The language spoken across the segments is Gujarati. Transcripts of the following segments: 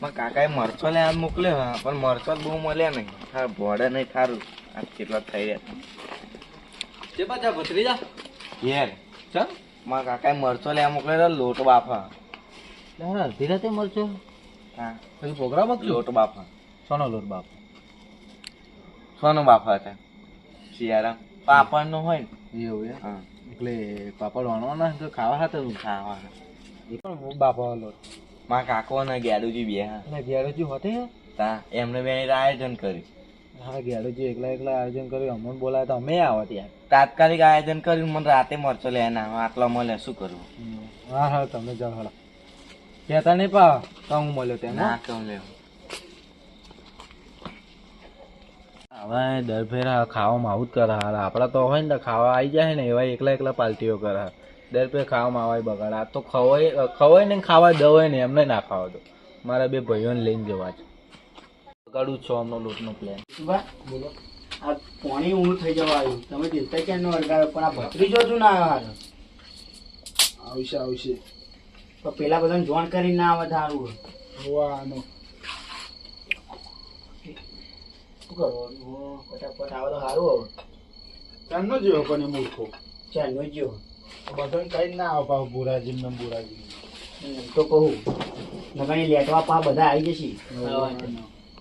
મારા કાકાએ મરચો લેવા મોકલ્યો હા પણ મરચો બહુ મળ્યા નહીં. હા ભોડે નહીં થારું આ કેટલા થઈ રહ્યા જે પાછા ભત્રીજા? યાર ચાલ મારા કાકાએ મરચો લેવા મોકલ્યો લોટ બાફા. લે અડધી રાતે મરચો? હા. પછી પ્રોગ્રામ જ લોટ બાફા. સોનો લોટ બાફા. સોનો બાફા હતા. શિયાળા પાપડનું હોય ને. એવું હા. એટલે પાપડ વણવાના તો ખાવા હતા ખાવા એ પણ બાપા લોટ. મારા કાકો અને ગેડુજી બે હા. ગેડોજી હોતે તા એમને બે આયોજન કર્યું. હા ગેડુજી એકલા એકલા આયોજન કર્યું. અમને બોલાય તો અમે આવો ત્યાં તાત્કાલિક આયોજન કર્યું મને રાતે મરચો લે ના. આટલો મળે શું કરવું? હા હા તમે જાઓ હાલો. કહેતા નહીં પા તો હું મળ્યો ત્યાં ના કહું લેવું. હવે દર ફેરા ખાવામાં આવું જ કરે આપણા તો હોય ને ખાવા આવી જાય ને એવા એકલા એકલા પાલટીઓ કરે. દર પે ખાવામાં આવે બગાડ. આ તો ખવાય ખવાય ને ખાવા દવાય ને એમને ના ખાવા દો. મારા બે ભાઈઓને લઈને જવા છે. બગાડું છો અમનો લોટનો પ્લાન બોલો. આ પાણી ઊંડું થઈ જવા આવ્યું. તમે દેતા ક્યાં નો અડગાડો પણ આ ભત્રીજો છું ના આવ્યો આવશે આવશે. તો પેલા બધાને જોણ કરીને ના આવે સારું હોવાનો. શું કરો? ફટાફટ આવે તો સારું હવે. ચાંદનો જેવો પણ એ મૂર્ખો. ચાલ નો બધાને કઈ ના આવે પાવ બુરાજી ને બુરાજી તો કહું નગાણી લેટવા પા બધા આવી જશે.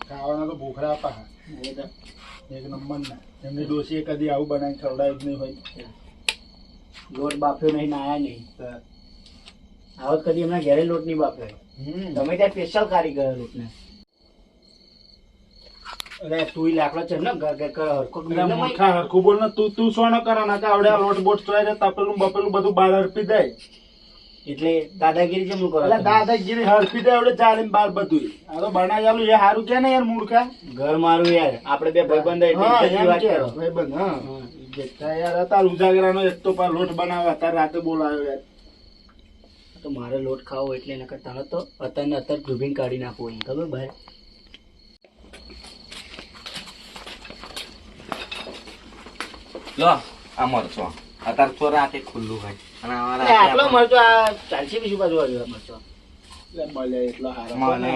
ખાવાના તો ભૂખરા પા એક નંબર ના એમની ડોશીએ કદી આવું બનાવી ખવડાવ્યું જ નહીં હોય. લોટ બાફ્યો નહીં નાયા નહીં. આવત કદી એમના ઘેરે લોટ નહીં બાફ્યો. તમે ત્યાં સ્પેશિયલ કારીગર લોટને. અરે તું લાકડો છે ને ઘર ઘર કર હરખો એટલે મૂર્ખા હરખું બોલ ને તું તું શું કરાના કે આવડે લોટ બોટ ચોય તપેલું બપેલું બધું બહાર હરપી દે. એટલે દાદાગીરી કેમ કરો એટલે દાદાગીરી હરપી દે આવડે ચાલીને બહાર બધું આ તો બનાવી આલું એ સારું કે ને યાર મૂર્ખા? ઘર મારું યાર આપણે બે ભાઈબંધ એટલે વાત કરો. ભાઈબંધ, હા. યાર હતા ઉજાગરાનો એક તો લોટ બનાવે અત્યારે રાતે બોલાયો યાર. તો મારે લોટ ખાવો એટલે એના કરતા તો અત્યારે અત્યારે ડૂબીને કાઢી નાખવો ખબર ભાઈ? લો આ મરચો. અત્યારે તો રાતે ખુલ્લું હોય. અને આટલો મરચો આ ચાલશે બીજું બાજુ આવ્યો મરચો. ફોન ને.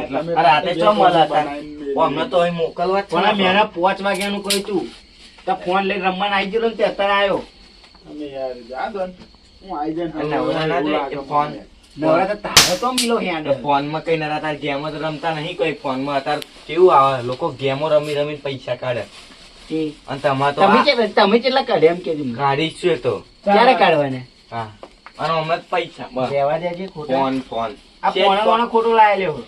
કહ્યું તું? ફોન લઈને રમવાને આવી ને અત્યારે આવ્યો ફોન ફોનમાં કઈ ના તાર ગેમ જ રમતા નહીં કોઈ. ફોનમાં અત્યારે કેવું આવે લોકો ગેમો રમી રમીને પૈસા કાઢે. અને તમારે તો તમે તમે કેટલા કાઢે એમ કે ગાડી તો. ક્યારે કાઢવાના? હા. અને હમણાં પૈસા બસ. દેજે ફોન ફોન. આ છે ફોન. પોણા લાયેલો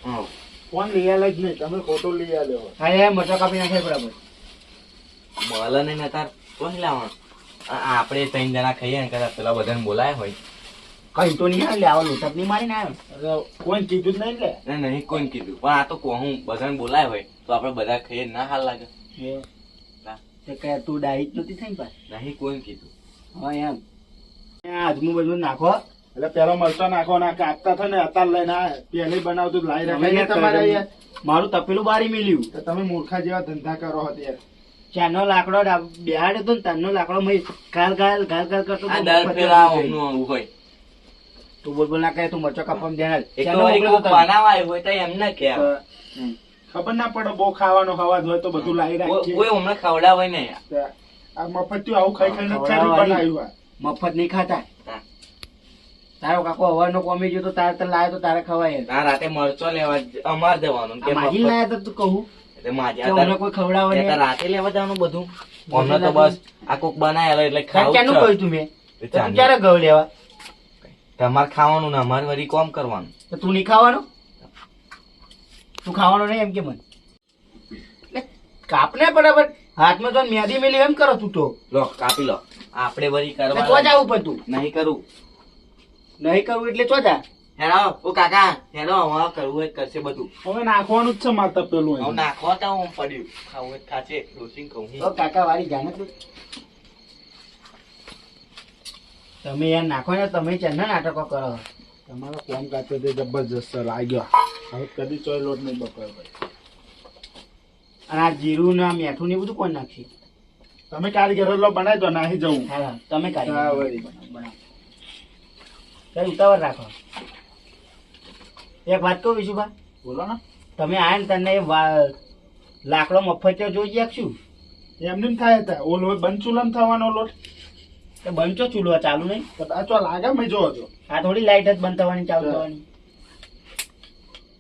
ફોન લઈ આલે જ નહીં તમે ખોટો લઈ આલ્યો હા યાર મરચો કાપી નાખે બરાબર. મળે નહીં ને તાર તો નહીં લાવવાનું. આ- આ આપણે ત્રણ જણા ખાઈએ ને કદાચ પેલા બધાને બોલાય હોય. કઈ તો નહીં લે આવો લૂંટક નહીં મારી ને આવ્યો કોઈ કીધું જ નહીં લે નહીં કોઈને કીધું. પણ આ તો કહું બધાને બોલાય હોય તો આપણે બધા ખાઈએ ના હાલ લાગે. તે કઈ તું ડાયટ નથી થઈ પાસ નહીં કોઈને કીધું? હા એમ. આ અજમું બજમું નાખો. એટલે પેલો મરચો નાખો ના કાપતા થાય ને અત્યારે લઈને બનાવતું લાઈ રાખે તમારે તમારે મારું તપેલું બારી મેલ્યું. તો તમે મૂર્ખા જેવા ધંધા કરો હતો યાર ચારનો લાકડો બેહાડ્યો તો ને તારનો લાકડો મય ગાલ ગાલ ગાલ ગાલ કરતો હોય. તું બોલ બોલ ના કહે તું મરચો કાપવા ધ્યાન. એક તો તો હોય તો એમને કે તો ખબર ના પડે બહુ ખાવાનો અવાજ હોય તો બધું લાવી રાખીએ. કોઈ હમણાં ખવડાવે ને. આ મફતિયું આવું ખાઈ ખાઈને જ બનાવ્યું મફત નહીં ખાતા. તારો કાકો અવારનો કોમી ગયો તો તારે તને લાયો તો તારે ખવાય આ રાતે મરચો લેવા અમાર જવાનું કે માજી મફત. લાયા તો તું કહું. એટલે માજે કે કોઈ ખવડાવે એટલે રાતે લેવા જવાનું બધું? અમને તો બસ આ કોક બનાયેલો એટલે ખાવું જ ક્યાંનું કહ્યું તું મેં? તું ક્યારે ગયો લેવા? તમારે ખાવાનું ને અમારે વરી કોમ કરવાનું. તું નહીં ખાવાનો? તું ખાવાનો નહીં એમ કે મને. કાપને બરાબર. હાથમાં તો મેદી મેલી એમ કરો તું તો. લો કાપી લો. આપણે વરી કરવા તો જાવું પડતું નહીં કરું. નહીં કરવું એટલે તો જા હેડો ઓ કાકા હેડો હવે કરવું હોય કરશે બધું. હવે નાખવાનું જ છે મારે તપેલું હવે નાખવા તો હું પડ્યું. ખાવું હોય ખાશે. રોસિંગ કહું તો કાકા વાળી જાણે તું. તમે યાર નાખો ને તમે ચેન્ના નાટકો કરો. તમારો કોમ કાચો તે જબરજસ્ત લાગ્યો. હવે કદી ચોય લોટ નહીં બપોર ભાઈ. અને આ જીરું ને મીઠું ને બધું કોણ નાખ્યું તમે કારીગર લો બનાવી દો નાહી જવું. હા હા, તમે. વળી. બનાવો. કઈ ઉતાવળ રાખો. એક વાત કહું વિશુભા? બોલો ને. તમે આ ને તને લાકડો મફત જોઈ શકશું એમને એમ થાય હતા. ઓલો બંધ ચૂલામ થવાનો લોટ. બંચો ચૂલો ચાલુ નહીં? તો આ ચો લાગે? મેં જોવો છો આ થોડી લાઈટ જ બંધ થવાની ચાલુ હા. થવાની.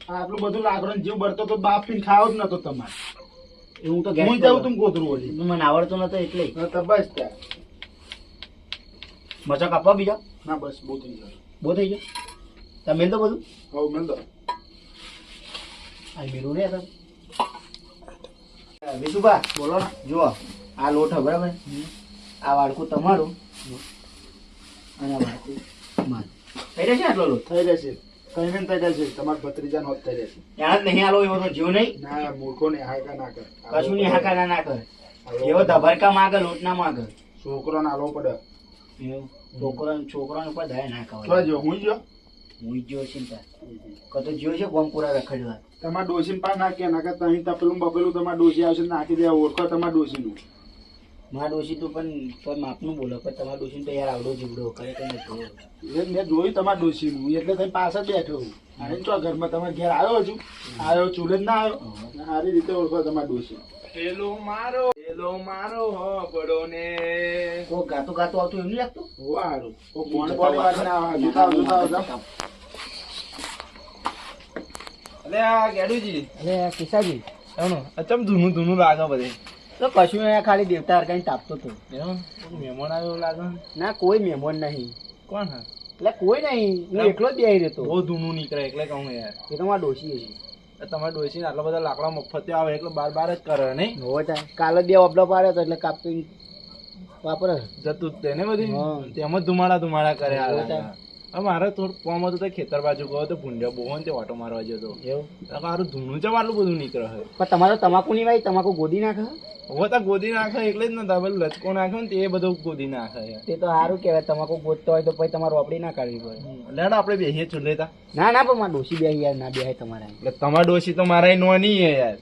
આટલું બધું લાકડો ને જીવ બળતો તો બાપ પીને ખાવ જ નતો તમારે. એવું હું તો હું જાઉં તું કોતરું ઓલી મને આવડતું નતો એટલે. હા, તો બસ ત્યાં. મચો કાપવા બીજા? ના બસ બહુ થઈ ગયો. બહુ થઈ ગયો? તમે તો બધું. હવે મેં તો આ મેલું રે તમે વિશુભા બોલો ને. જુઓ આ લોટ હે બરાબર આ વાડકું તમારું. અને વાડકું. થઈ રહેશે ને આટલો લોટ થઈ ને તમારા રહેશે ત્યાં નહીં આલો એવો તો જીવ નહીં? ના મૂર્ખો ને હાકા ના કર. કશું નહીં હાકા ના ના કરે. એવો ધબરકા માગે લોટ ના માગે. છોકરો ને આલો પડે. છોકરો છોકરાને ઉપર દયા ના જો કહેવાય જો હું જો હું જો ચિંતા કતો જીવ છે ગોમપુરા રખડવા. તમારા ડોસીને પા નાખે ના કરતા અહીં તપેલું બપેલું તમારા ડોસી આવશે ને નાખી દે ઓળખો ડોસી ડોસીનું મારા ડોશી તો પણ કોઈ માપનું બોલો પણ તમારા ડોશી તો યાર આવડો જીવડો કરે કે નથી મેં જોયું તમારા ડોસીનું એટલે તમે પાછળ બેઠો અને તો ઘરમાં તમારા ઘેર આવ્યો છું? આવ્યો ચૂલે ના આવ્યો? સારી રીતે ઓળખો તમારા ડોશી. પેલો મારો પેલો મારો હોબળો ને કોઈ ગાતું ગાતો આવતું એમ નહીં લાગતું? સારું ઓ કોણ કોણ વાત ના આવે જોતા જોતા. અલે આ ગેડુજી અરે કિસાજી એનો અચમ ધૂનું ધૂનું લાગે બધે? તો કશું નહીં ખાલી દેવતા હરકાઈ તાપતો હતો. મહેમાન આવ્યો લાગે? ના કોઈ મહેમાન નહીં. કોણ હા? એટલે કોઈ નહીં હું એકલો જ બેહી રહેતો. બહુ ધૂનું નીકળે એટલે કહું યાર. એ તો મારા ડોશી છે એ તમારે ડોસીને આટલા બધા લાકડા મફત આવે એટલે બાર બાર જ કરે નહીં? હોવો થાય કાલે બે અબલો પાડ્યો તો એટલે કાપી વાપરે. જતું જ તેને બધી? હા. તેમ જ ધુમાડા ધુમાડા કરે આ મારે થોડું કોમ હતું તો ખેતર બાજુ ગયો તો ભૂંડ્યો બહુ ને તે ઓટો મારવા જતો. એવું? મારું ધૂનું છે આટલું બધું નીકળે પણ તમારો તમાકુ નહીં ભાઈ તમાકુ ગોદી નાખે હવે તો ગોદી નાખે એટલે જ નતા પેલું લચકો નાખે ને તે બધું ગોદી નાખે. તે તો સારું કહેવાય તમાકુ ગોતતો હોય તો પછી તમારે વાપરી ના કાઢવી પડે. લેડો આપણે બેસીએ લેતા ના ના પણ મારા ડોશી બે યાર ના બેહાય તમારે. એટલે તમારા ડોસી તો મારા નોની હે યાર.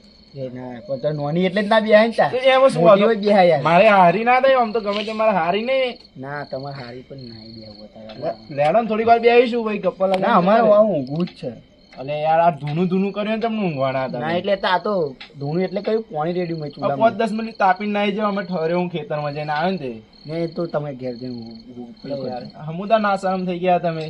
ના નોની એટલે જ ના બેહાય ને તા મારે હારી ના થાય આમ તો ગમે તે મારે હારી નહીં. ના તમારે હારી પણ ના બેહવું લેડો થોડીક વાર બેસીશું ભાઈ ગપ્પા ના અમારે ગુજ જ છે. અલે યાર આ ધૂનું ધૂનું કર્યું ને તમને ઊંઘવાના હતા. ના એટલે તા તો ધૂનું એટલે કયું? પાણી રેડી મેં ચૂલા પાંચ દસ મિનિટ તાપીને નાઈ જાવ અમે ઠરે હું ખેતરમાં જઈને આવ્યો ને તે. ને તો તમે ઘેર જઈને યાર. હમુદા ના શરમ થઈ ગયા તમે.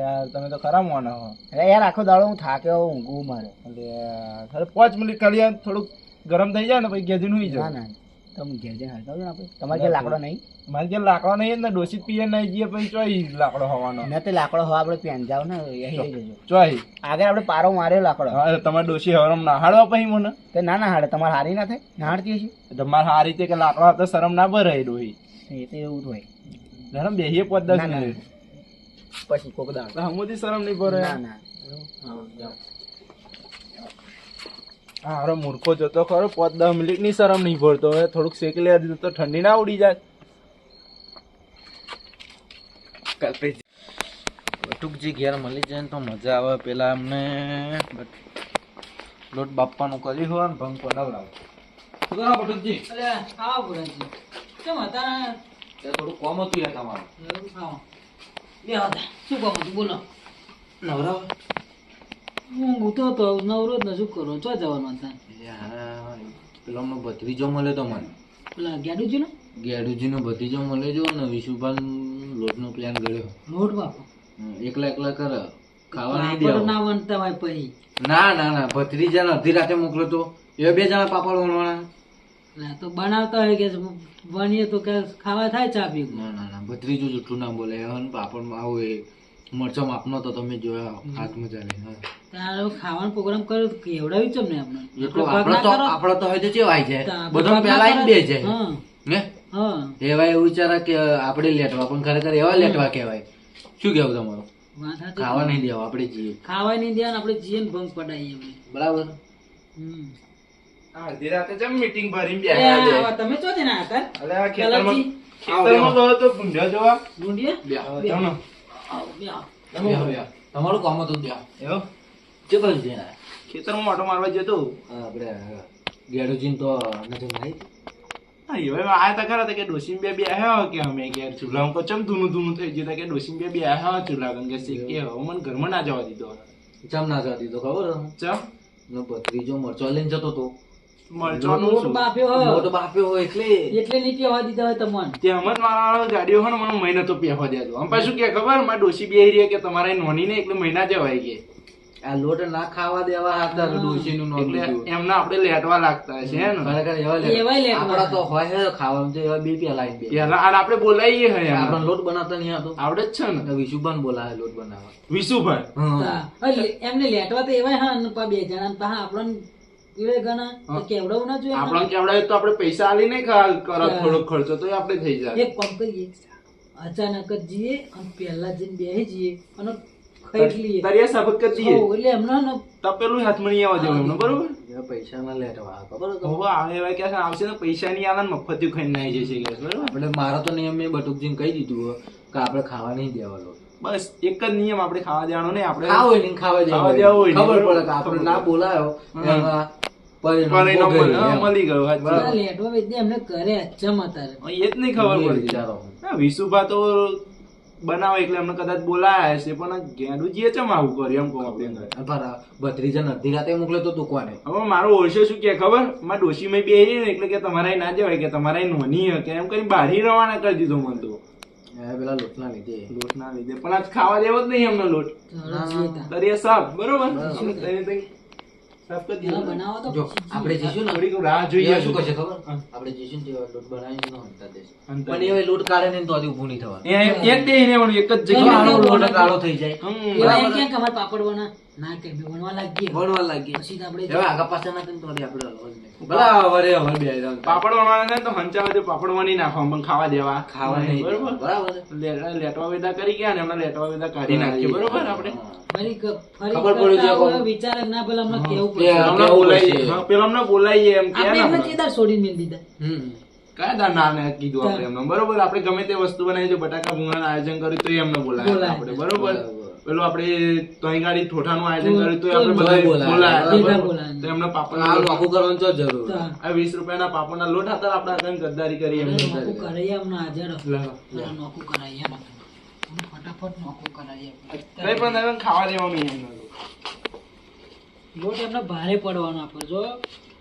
યાર તમે તો ખરા મોના હો. અરે યાર આખો દાડો હું થાક્યો ઊંઘું મારે. અલે યાર પાંચ મિનિટ યાર થોડુંક ગરમ થઈ જાય ને પછી હુઈ ના જાવ ના તમે ઘેર જઈને હરગાવજો ને આપણે? તમારે ઘેર લાકડો નહીં? મારે ઘેર લાકડો નહીં ને ડોસી પીએ નહીં જઈએ પછી ચોઈ લાકડો હોવાનો. ના તે લાકડો હવે આપણે પેન જાવ ને અહીં લઈ જજો. ચોઈ આગળ આપણે પારો માર્યો લાકડો. હા, તમારે ડોસી હવરમ નાહાડવા પછી મને? તે ના ના હાડે તમારે હારી ના થાય? નાડતી હશે? તમારે હારી રીતે કે લાકડો આપતા શરમ ના ભરાય ડોહી. એ તો એવું જ હોય. ધરમ બેહીએ પાંચ દસ. મિનિટ. પછી કોક દાડો. હમુથી શરમ નહીં ભરે ના ના. હા, જાઓ. હા હારો મૂર્ખો જતો ખરો પાંચ દસ મિનિટની શરમ નહીં ભરતો. હવે થોડુંક શેકી લેવા દીધું તો ઠંડી ના ઉડી જાય. બટુકજી ઘેર મળી જાય ને તો મજા આવે પેલા અમને. લોટ બાપાનું કર્યું હોય ને ભંગ પડાવડાવ શું કરો બટુકજી? થોડું કોમ હતું યાર તમારું. બોલો. નવરા હું તો તો નવરો જ શું કરો ચો જવાનો હતા પેલો ભત્રીજો મળે તો મને. પેલા ગેડુજી નો ભત્રીજો મળે જો ને વિશુભાન પ્લાન કર્યો. લોટ બાપો એકલા એકલા કરે. ખાવા નહીં દેવા. ના વણતા હોય પછી. ના ના ના ભત્રીજાને અડધી રાતે મોકલો તો. એ બે જણા પાપડ વણવાના. ના તો બનાવતા હોય કે વણીએ તો કે ખાવા થાય ચા પી ના ના ના ભત્રીજો જુઠ્ઠું ના બોલે. પાપડ આવું એ મરચો માપનો તો તમે જોયા હાથમાં ચાલે હા. તારે ખાવાનો પ્રોગ્રામ કર્યો કેવડાવ્યું ચમ ને આપણે એટલું આપણો તો આપણો તો હોય ચેવાય જાય બધો પેલા બે જાય હે. એવા એવું વિચારા કે આપણે લેટવા પણ ખરેખર એવા લેટવા કહેવાય. શું કેવું તમારું? ખાવા નહીં દેવા આપણે જીએ. ખાવા નહીં દેવા આપણે જીએ ને ભંગ પડાવીએ બરાબર. અડધી રાતે જેમ મીટિંગ ભરીને એ તમે ચો છે ને આ અલે ખેતરમાં- ખેતરમાં ગયો તો ભૂંડ્યો જોવા. ઢૂંઢીએ ચાલો. આવો, બે. તમારું કામ હતું ત્યાં. એવું? જે બાજુ છે ખેતરમાં ઓટો મારવા જતો આપણે ગેડુજીન તો નથી માહિત હા હવે આ તા ખરા કે ડોસીમ બે બે આયા કે અમે કે ચૂલા ઉપર ચમ ધૂનું ધૂનું થઈ ગયું તા કે ડોસીમ બે બે આયા ચૂલા કે શેકે હવે મને ઘરમાં ના જવા દીધો. ચમ ના જવા દીધો ખબર ચમ? ને ભત્રીજો મરચો લઈને જતો તો. મરચો લોટ હોય. મોટો બાપ્યો હોય એટલે. એટલે નહીં કહેવા દીધા હોય તમને. ત્યાં મત મારા ગાડીઓ હોય ને મને મહિનો તો પહેવા દેજો. આમ પાછું કે ખબર મારા ડોસી બે કે તમારે નોની ને એટલે મહિના જવાય કે. આ લોટ ના ખાવા દેવા હતા ડોસી નું એટલે એમને આપણે લેટવા લાગતા છે ને? ખરેખર એવા લેટવા. આપડા તો હોય તો એવા બે પેલા પેલા અને આપણે બોલાવીએ હે એમને. લોટ બનાવતા નહીં હતો આવડે જ છે ને? વિશુભાન બોલાવે લોટ બનાવવા. વિશુભાઈ? એમને લેટવા તો એવા હા બે જણા પા આપણને તો કેવડાવું ના જોઈએ આપણને કેવડાવે તો આપણે પૈસા આલી નહીં ખા- કરો હા. થોડોક ખર્ચો તો આપણે થઈ જાય. એક કામ કરીએ. અચાનક જ જઈએ અને પહેલા જઈને બેસી જઈએ. અને ખાઈ જ લઈએ તરિયા સાબત કરી દઈએ એટલે એમને તપેલું હાથમાં નહીં આવવા દેવું એમને બરોબર? પૈસા ના લેટવા ખબર હવે આવે એવા કે આવશે ને પૈસા નહીં આવે ને મફતિયું ખાઈને નાઈ જશે બરોબર? આપણે મારા તો નિયમ મેં બટુકજીને કહી દીધું કે આપણે ખાવા નહીં દેવાનો. બસ એક જ નિયમ આપણે ખાવા દેવાનો નહીં આપણે ખાવ હોય ખાવા ખાવા દેવા દેવા હોય હોય ખબર પડે કે આપણે ના બોલાયો મળે. ગયું એમને કરે અચ્છા અત્યારે. એ જ નહીં ખબર પડી વિશુભા તો બનાવે એટલે એમને કદાચ બોલાયા હશે પણ ગેડું જે ચમ આવું કર્યું એમ કહું આપણે અને પાછા અડધી રાતે મોકલે તો તું કોને? હવે મારો ઓછો શું કે ખબર? મારા ડોશીમાં બે ને એટલે કે તમારા ના જવાય કે તમારા નોની કે એમ કરી બારી રવાના કરી દીધો મને તો. એ પેલા લોટના લીધે. લોટ ના લીધે. પણ આજ ખાવા દેવો જ નહીં અમને લોટ. દરિયા સાફ બરોબર? જો આપણે જઈશું ને? થોડીક રાહ જોઈએ શું કરશે ખબર? આપણે જઈશું ને લોટ બનાવીને ન હંતા પણ એ લોટ કાઢે ને તો ઊભું નહીં થવાનું. એક બે એક જ જગ્યાએ લોટ કાળો થઈ જાય. હમ. એવા એમ કેમ કે અમારે પાપડ બના ના કે ભી બનવા લાગીએ. વણવા લાગીએ. પછી આપણે હવે આગા પાછા ના તો આપણે હલવા જ નહીં. ભલા વરે હવે બે પાપડ વણવાના છે તો હંચાવા દે પાપડ વણી નાખવા પણ ખાવા દેવા. ખાવા નહીં બરોબર? બરાબર લેટવા વેદા કરી ગયા ને એમના લેટવા વેદા કાઢી નાખીએ. બરોબર? આપણે ફરી ખબર પડી કરતા જાય હોય, કોણ? વિચાર ના પેલા અમને કેવું કે અમને બોલાઈએ પેલા અમને બોલાઈએ એમ કે આપણે ને એમને આપણે. ચેદાર છોડીને મેલ દીધા. હમ. કયા દાર કીધું આપણે એમને? બરોબર આપણે ગમે તે વસ્તુ બનાવી જો બટાકા ભૂંગળાનું આયોજન કર્યું તો એમને બોલાય બોલાયા. આપણે બરાબર. પેલું આપણે તોય ગાડી ઠોઠાનું આયોજન કર્યું તો આપણે બધા બોલાયા. તો એમને પાપડ આ નોખું કરવાનું તો જરૂર. આ વીસ રૂપિયાના પાપડના લોટ હતા આપણે આગળ ગદ્દારી કરી એમ નોકું કરાઈએ અમને હાજર. નોકું કરાઈએ ફટાફટ નોખું કરાઈએ. કઈ પણ ખાવા દેવાનું નહીં લોટ એમને ભારે પડવાનો આપણે જો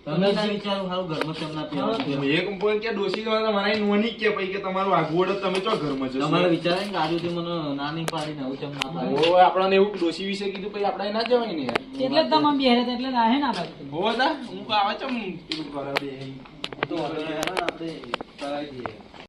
તમે ના વિચારો સારું ઘરમાં તેમના પીવાનું. એક કે તમારા મારા નોની કે પછી કે તમારું આગવું હોય તમે ચો ઘરમાં જશો. તમારે વિચારે ને કે આજુથી મને ના નહીં પાડીને આવું ચમ ના પાડી. ઓ આપણને એવું ડોશી વિશે કીધું પછી આપણે ના જવાય ને એટલે તમારે તમે એટલે રાહે ના પાડી. હો તા હું આવા ચમ પેલું કરે બે તો ને આપણે કરાવી દઈએ.